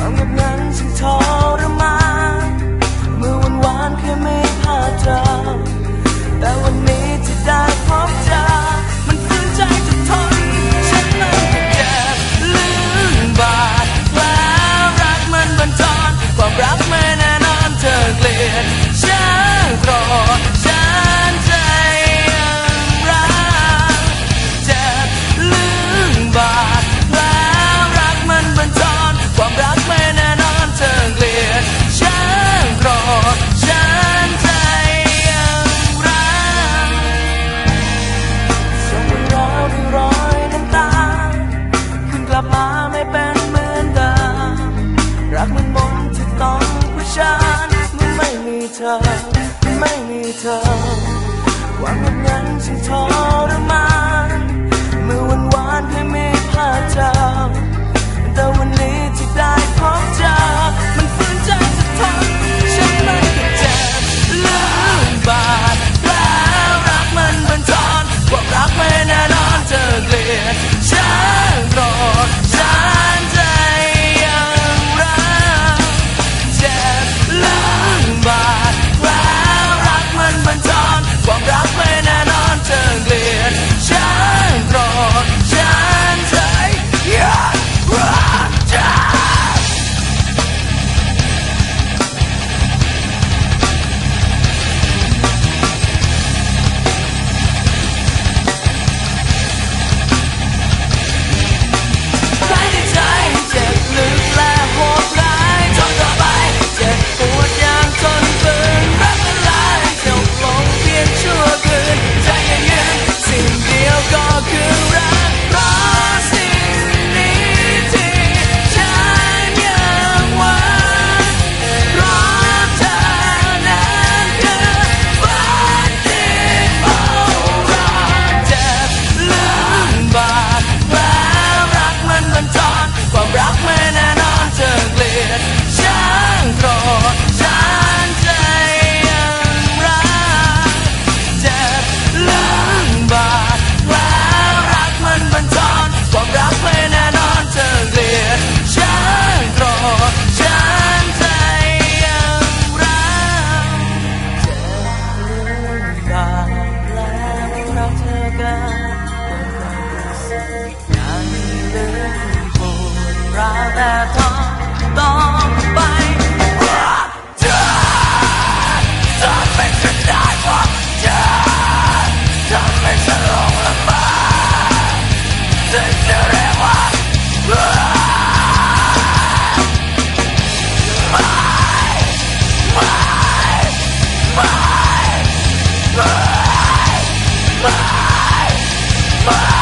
ความเงียบงันซึ่งทรมาเมื่อวันวานเคยไม่พาดราแต่วันนี้ ธอ ไม่มีเธอควังวันนั้นฉันทรมาน ต้อง Bye.